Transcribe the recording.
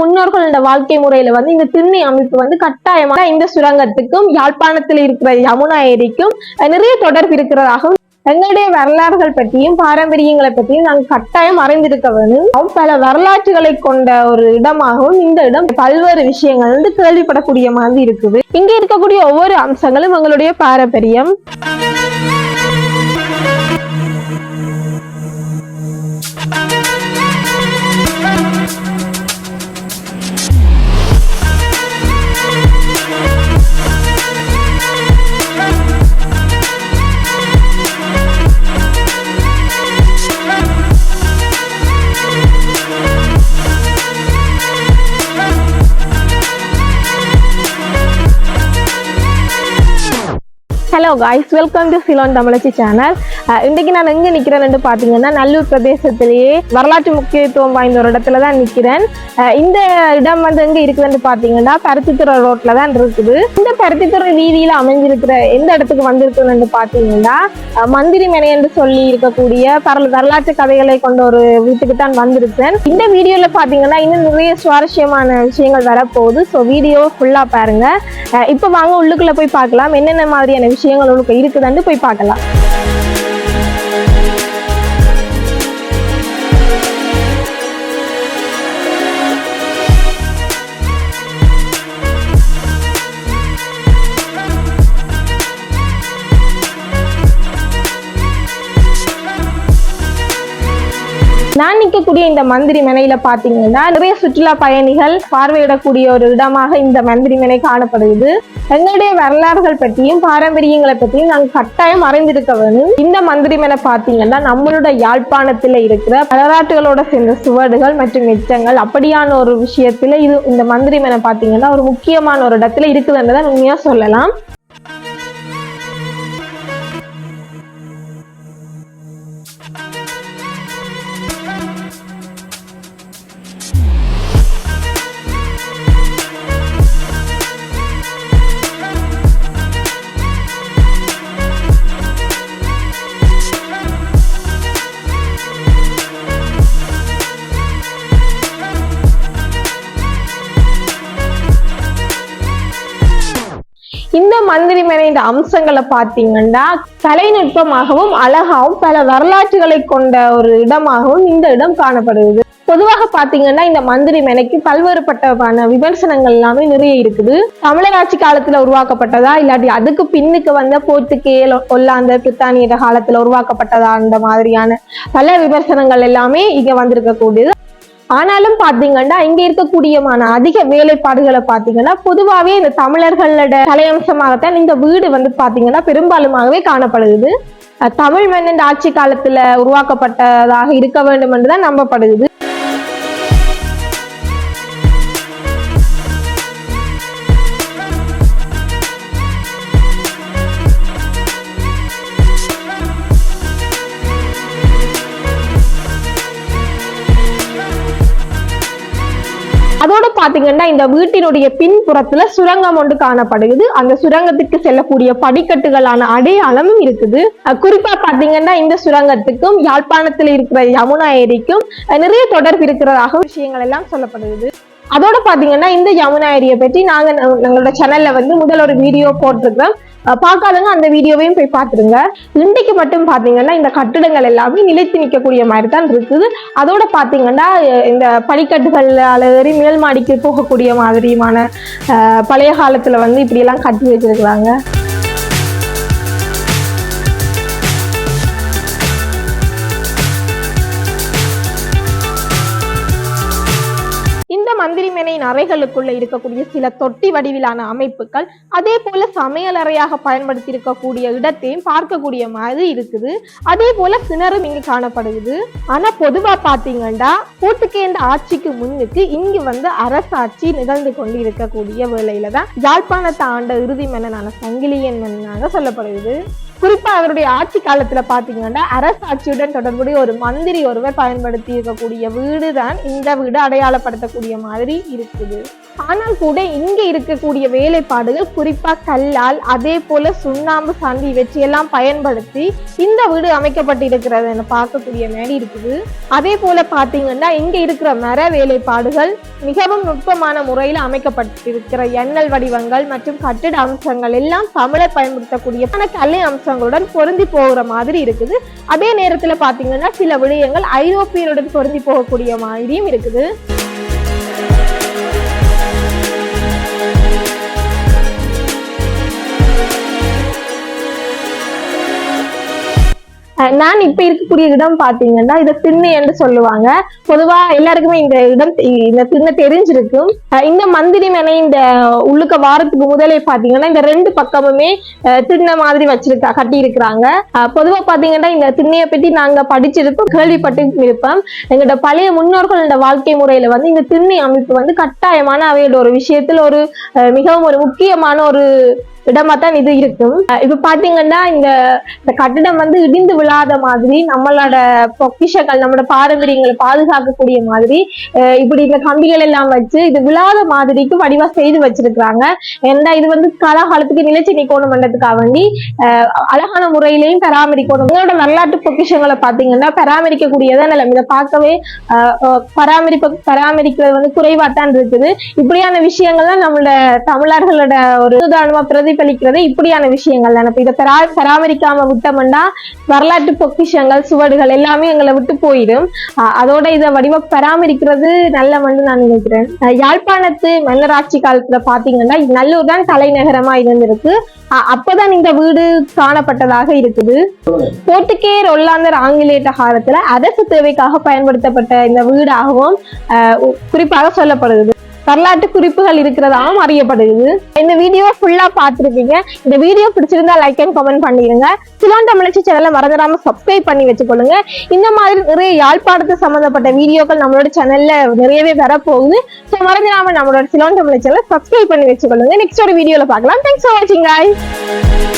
முன்னோர்களோட வாழ்க்கை முறையில வந்து இந்த திண்ணை அமைப்பு வந்து கட்டாயமாக இந்த சுரங்கத்துக்கும் யாழ்ப்பாணத்தில் இருக்கிற யமுனா ஏரிக்கும் நிறைய தொடர்பு இருக்கிறதாகவும் எங்களுடைய வரலாறுகள் பற்றியும் பாரம்பரியங்களை பற்றியும் நாங்கள் கட்டாயம் அறிந்திருக்க வேண்டும். பல வரலாற்றுகளை கொண்ட ஒரு இடமாகவும் இந்த இடம் பல்வேறு விஷயங்கள் வந்து கேள்விப்படக்கூடிய மாதிரி இருக்குது. இங்க இருக்கக்கூடிய ஒவ்வொரு அம்சங்களும் எங்களுடைய பாரம்பரியம். Hello guys welcome to Ceylon Thamizhachi channel இன்றைக்கு நான் எங்கே நிற்கிறேன்னு பார்த்தீங்கன்னா நல்லூர் பிரதேசத்திலேயே வரலாற்று முக்கியத்துவம் வாய்ந்த ஒரு இடத்துல தான் நிற்கிறேன் இந்த இடம் வந்து எங்கே இருக்குதுன்னு பார்த்தீங்கன்னா பருத்தித்துறை ரோட்டில் தான் இருக்குது. இந்த பருத்தித்துறை வீதியில் அமைஞ்சிருக்கிற எந்த இடத்துக்கு வந்திருக்குதுன்னு பார்த்தீங்கன்னா மந்திரி மனை என்று சொல்லி இருக்கக்கூடிய பரல வரலாற்று கதைகளை கொண்ட ஒரு வீட்டுக்கு தான் வந்திருக்கேன் இந்த வீடியோவில் பார்த்தீங்கன்னா இன்னும் நிறைய சுவாரஸ்யமான விஷயங்கள் வரப்போகுது. ஸோ வீடியோ ஃபுல்லாக பாருங்க. இப்போ வாங்க உள்ளுக்குள்ளே போய் பார்க்கலாம். என்னென்ன மாதிரியான விஷயங்கள் உங்களுக்கு இருக்குதுன்னு போய் பார்க்கலாம். நான் நிற்கக்கூடிய இந்த மந்திரி மனையில பாத்தீங்கன்னா நிறைய சுற்றுலா பயணிகள் பார்வையிடக்கூடிய ஒரு இடமாக இந்த மந்திரி மனை காணப்படுகிறது. எங்களுடைய வரலாறுகள் பற்றியும் பாரம்பரியங்களை பற்றியும் நாங்கள் கட்டாயம் அறிந்திருக்க வேண்டும். இந்த மந்திரி மனை பாத்தீங்கன்னா நம்மளோட யாழ்ப்பாணத்துல இருக்கிற வரலாற்றுகளோட சேர்ந்த சுவடுகள் மற்றும் எச்சங்கள் அப்படியான ஒரு விஷயத்துல இது இந்த மந்திரி மனை பாத்தீங்கன்னா ஒரு முக்கியமான ஒரு இடத்துல இருக்குதுன்றதை உண்மையா சொல்லலாம். இந்த மந்திரி மனையின் அம்சங்களை பார்த்தீங்கன்னா கலைநுட்பமாகவும் அழகாகவும் பல வரலாற்றுகளை கொண்ட ஒரு இடமாகவும் இந்த இடம் காணப்படுகிறது. பொதுவாக பாத்தீங்கன்னா இந்த மந்திரி மேனைக்கு பல்வேறுபட்டமான விமர்சனங்கள் எல்லாமே நிறைய இருக்குது. தமிழர் ஆட்சி காலத்துல உருவாக்கப்பட்டதா? இல்லாட்டி அதுக்கு பின்னுக்கு வந்த போர்த்துகேல் ஒல்லாந்த பிரித்தானியர் காலத்துல உருவாக்கப்பட்டதா? அந்த மாதிரியான பல விமர்சனங்கள் எல்லாமே இங்க வந்திருக்க கூடியது ஆனாலும் பாத்தீங்கன்னா இங்க இருக்கக்கூடியமான அதிக வேலைப்பாடுகளை பாத்தீங்கன்னா பொதுவாகவே இந்த தமிழர்களோட கலையம்சமாகத்தான் இந்த வீடு வந்து பாத்தீங்கன்னா பெரும்பாலுமாகவே காணப்படுது தமிழ் மன்னன் ஆட்சி காலத்துல உருவாக்கப்பட்டதாக இருக்க வேண்டும் என்றுதான் நம்பப்படுது பாத்தீங்கன்னா இந்த வீட்டினுடைய பின்புறத்துல சுரங்கம் ஒன்று காணப்படுகிறது. அந்த சுரங்கத்துக்கு செல்லக்கூடிய படிக்கட்டுகளான அடையாளமும் இருக்குது. குறிப்பா பாத்தீங்கன்னா இந்த சுரங்கத்துக்கும் யாழ்ப்பாணத்தில் இருக்கிற யமுனா ஏரிக்கும் நிறைய தொடர்பு இருக்கிறதாக விஷயங்கள் எல்லாம் சொல்லப்படுகிறது. அதோட பாத்தீங்கன்னா இந்த யமுனா ஏரியை பற்றி நாங்க எங்களோட சேனல்ல வந்து முதல் ஒரு வீடியோ போட்டிருக்கிறோம். பார்க்காதவங்க அந்த வீடியோவையும் போய் பார்த்துருங்க இன்றைக்கு மட்டும் பார்த்தீங்கன்னா இந்த கட்டிடங்கள் எல்லாமே நிலைத்து நிற்கக்கூடிய மாதிரி தான் இருக்குது. அதோட பார்த்தீங்கன்னா இந்த படிக்கட்டுகளால் ஏறி மேல் மாடிக்கு போகக்கூடிய மாதிரியுமான பழைய காலத்தில் வந்து இப்படியெல்லாம் கட்டி வச்சிருக்கிறாங்க. அறைகளுக்குள்ள இருக்கக்கூடிய சில தொட்டி வடிவிலான அமைப்புகள் அதே போல சமையலறையாக பயன்படுத்தி இருக்கக்கூடிய இடத்தையும் பார்க்கக்கூடிய மாதிரி இருக்குது. அதே போல கிணறும் இங்கு காணப்படுகிறது. ஆனா பொதுவா பாத்தீங்கன்னா கூட்டுக்கேந்த ஆட்சிக்கு முன்னுக்கு இங்கு வந்து அரசாட்சி நிகழ்ந்து கொண்டு இருக்கக்கூடிய வேளையில தான் யாழ்ப்பாணத்தை ஆண்ட இறுதி மன்னனான சங்கிலியன் மன்னனாக சொல்லப்படுகிறது. குறிப்பா அவருடைய ஆட்சி காலத்துல பாத்தீங்கன்னா அரசாட்சியுடன் தொடர்புடைய ஒரு மந்திரி ஒருவர் பயன்படுத்தி இருக்கக்கூடிய வீடு தான் இந்த வீடு அடையாளப்படுத்தக்கூடிய மாதிரி இருக்குது. ஆனால் கூட இங்க இருக்கக்கூடிய வேலைப்பாடுகள் குறிப்பா கல்லால் அதே போல சுண்ணாம்பு சாந்தி இவற்றையெல்லாம் பயன்படுத்தி இந்த வீடு அமைக்கப்பட்டிருக்கிறது என பார்க்கக்கூடிய மாதிரி இருக்குது. அதே போல பாத்தீங்கன்னா இங்க இருக்கிற மர வேலைப்பாடுகள் மிகவும் நுட்பமான முறையில் அமைக்கப்பட்டிருக்கிற எண்ணல் வடிவங்கள் மற்றும் கட்டிட அம்சங்கள் எல்லாம் தமிழர் பயன்படுத்தக்கூடிய பல கலை அம்சங்களுடன் பொருந்தி போகிற மாதிரி இருக்குது. அதே நேரத்துல பார்த்தீங்கன்னா சில விடயங்கள் ஐரோப்பியருடன் பொருந்தி போகக்கூடிய மாதிரியும் இருக்குது. நான் இப்ப இருக்கக்கூடிய இடம் பாத்தீங்கன்னா இதை திண்ணை என்று சொல்லுவாங்க. பொதுவா எல்லாருக்குமே இந்த இடம் இந்த திண்ணை தெரிஞ்சிருக்கும். இந்த மந்திரி மனை இந்த உள்ளுக்க வாரத்துக்கு முதலே பாத்தீங்கன்னா இந்த ரெண்டு பக்கமுமே அஹ், திண்ணை மாதிரி வச்சிருக்கா கட்டி இருக்கிறாங்க பொதுவா பாத்தீங்கன்னா இந்த திண்ணையை பத்தி நாங்க படிச்சிருப்போம் கேள்விப்பட்டு இருப்போம் எங்களோட பழைய முன்னோர்களோட வாழ்க்கை முறையில வந்து இந்த திண்ணை அமைப்பு வந்து கட்டாயமான அவையோட ஒரு விஷயத்துல ஒரு மிகவும் ஒரு முக்கியமான ஒரு இடமா தான் இது இருக்கும். இப்ப பாத்தீங்கன்னா இந்த கட்டிடம் வந்து இடிந்து விழாத மாதிரி நம்மளோட பொக்கிஷங்கள் நம்மளோட பாரம்பரியங்களை பாதுகாக்கக்கூடிய மாதிரி இப்படி இந்த கம்பிகள் எல்லாம் வச்சு இது விழாத மாதிரிக்கு வடிவா செய்து வச்சிருக்கிறாங்க. ஏன்னா இது வந்து காலகாலத்துக்கு நிலைச்சு கோணம் பண்றதுக்காக வேண்டி அழகான முறையிலையும் பராமரிக்கணும். உங்களோட வரலாற்று பொக்கிஷங்களை பாத்தீங்கன்னா பராமரிக்கக்கூடியதான் நிலம். இதை பார்க்கவே பராமரிப்பு பராமரிக்கிறது வந்து குறைவா தான் இருக்குது. இப்படியான விஷயங்கள்லாம் நம்மளோட தமிழர்களோட ஒரு உதாரணமா பிரதிபலிக்கிறது. இப்படியான விஷயங்கள் தான் இப்ப இதை பரா பராமரிக்காம விட்டோம்னா வரலாற்று பொக்கிஷங்கள் சுவடுகள் எல்லாமே எங்களை விட்டு போயிடும். அதோட இதை வடிவ பராமரிக்கிறது நல்ல மண்ணு நான் நினைக்கிறேன். யாழ்ப்பாணத்து மன்னராட்சி காலத்துல பாத்தீங்கன்னா நல்லூர் தான் தலைநகரமா இருந்திருக்கு. அப்பதான் இந்த வீடு காணப்பட்டதாக இருக்குது. போர்த்துகேர் ஒல்லாந்தர் ஆங்கிலேய காலத்துல அரசு தேவைக்காக பயன்படுத்தப்பட்ட இந்த வீடாகவும் குறிப்பாக சொல்லப்படுது வரலாற்று குறிப்புகள் இருக்கிறதாகவும் அறியப்படுது இந்த வீடியோ ஃபுல்லா பார்த்துருக்கீங்க இந்த வீடியோ பிடிச்சிருந்தா லைக் அண்ட் கமெண்ட் பண்ணிடுங்க. சிலோன் தமிழச்சி சேனலை மறந்துடாம சப்ஸ்கிரைப் பண்ணி வச்சுக்கொள்ளுங்க. இந்த மாதிரி நிறைய யாழ்ப்பாணத்து சம்பந்தப்பட்ட வீடியோக்கள் நம்மளோட சேனல்ல நிறையவே வரப்போகுது. ஸோ மறந்துடாம நம்மளோட சிலோன் தமிழ் சேனலை சப்ஸ்கிரைப் பண்ணி வச்சுக்கொள்ளுங்க. நெக்ஸ்ட் ஒரு வீடியோல பார்க்கலாம். தேங்க்ஸ் ஃபார் வாட்சிங் guys.